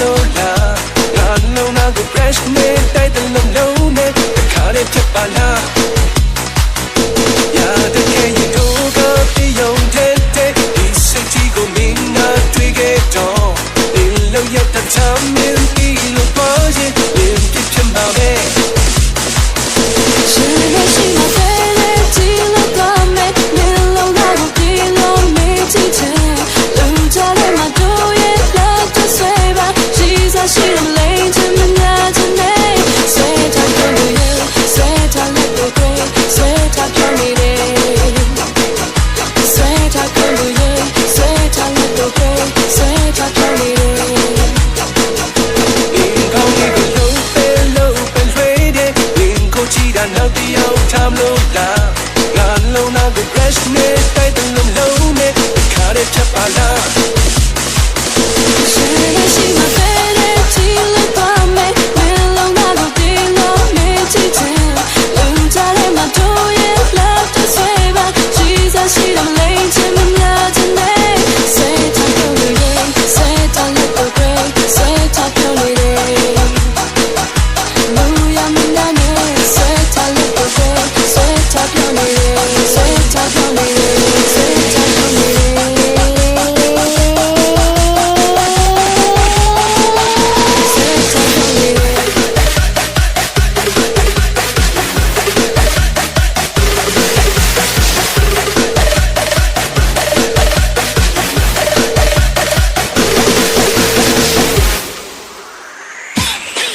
လို့လားငါလုံးနာကို fresh နဲ့တိုက်တယ်လုံးလုံးနဲ့ခါရစ်ချက်ပါလား လုံးထမ်းလို့လားငါလုံးနာ regret နဲ့တိုက်တယ်လုံးလုံးနဲ့ခါရဲချက်ပါလား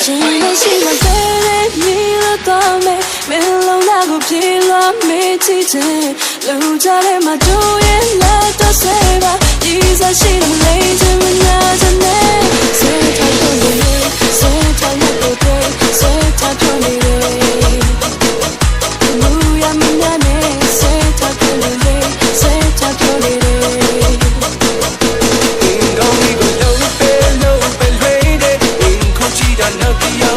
真的心满飞的你了多美，没弄那个疲劳没体贴，留在你马路也来多睡吧，你在心里累着没？